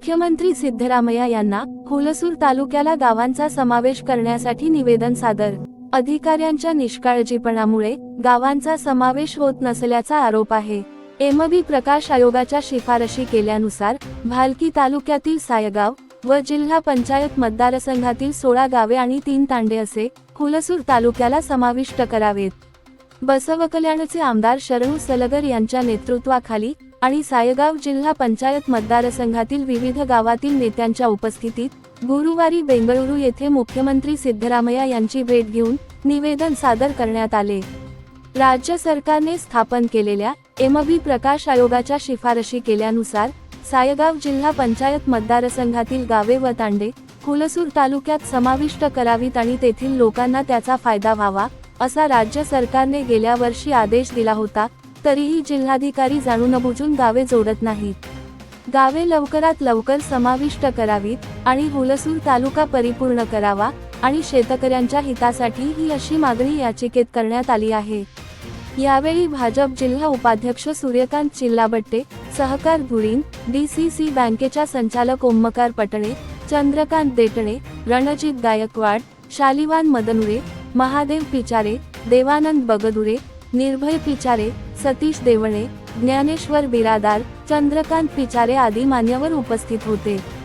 मुख्यमंत्री सिद्धरामय्या यांना हुलसूर तालुक्याला गावांचा समावेश करण्यासाठी निवेदन सादर. अधिकाऱ्यांच्या निष्काळजीपणामुळे गावांचा समावेश होत नसल्याचा आरोप आहे. एमबी प्रकाश आयोगाच्या शिफारशी केल्यानुसार भालकी तालुक्यातील सायगाव व जिल्हा पंचायत मतदारसंघातील सोळा गावे आणि तीन तांडे असे हुलसूर तालुक्याला समाविष्ट करावेत. बसवकल्याणचे आमदार शरणू सलगर यांच्या नेतृत्वाखाली आणि सायगाव जिल्हा पंचायत मतदारसंघातील विविध गावातील नेत्यांच्या उपस्थितीत गुरुवारी बेंगळुरू येथे मुख्यमंत्री सिद्धरामय्या यांची भेट घेऊन निवेदन सादर करण्यात आले. राज्य सरकारने स्थापन केलेल्या एमबी प्रकाश आयोगाच्या शिफारशी केल्यानुसार सायगाव जिल्हा पंचायत मतदारसंघातील गावे व तांडे कुलसूर तालुक्यात समाविष्ट करावीत आणि तेथील लोकांना त्याचा फायदा व्हावा असा राज्य सरकारने गेल्या वर्षी आदेश दिला होता तरीही जिल्हाधिकारी जाणून बुजून गावे जोडत नाहीत. गावे लवकरात लवकर समाविष्ट करावीत आणि हुलसूर तालुका परिपूर्ण करावा आणि शेतकऱ्यांच्या हितासाठी ही अशी मागणी याचिकेत करण्यात आली आहे. यावेळी भाजप जिल्हा उपाध्यक्ष सूर्यकांत चिल्लाबट्टे सहकार धुळीन डीसीसी बँकेच्या संचालक ओम्मकार पटणे चंद्रकांत देटणे रणजित गायकवाड शालिवान मदनुरे महादेव पिचारे देवानंद बगदुरे निर्भय पिचारे सतीश देवणे ज्ञानेश्वर बिरादार चंद्रकांत पिचारे आदी मान्यवर उपस्थित होते.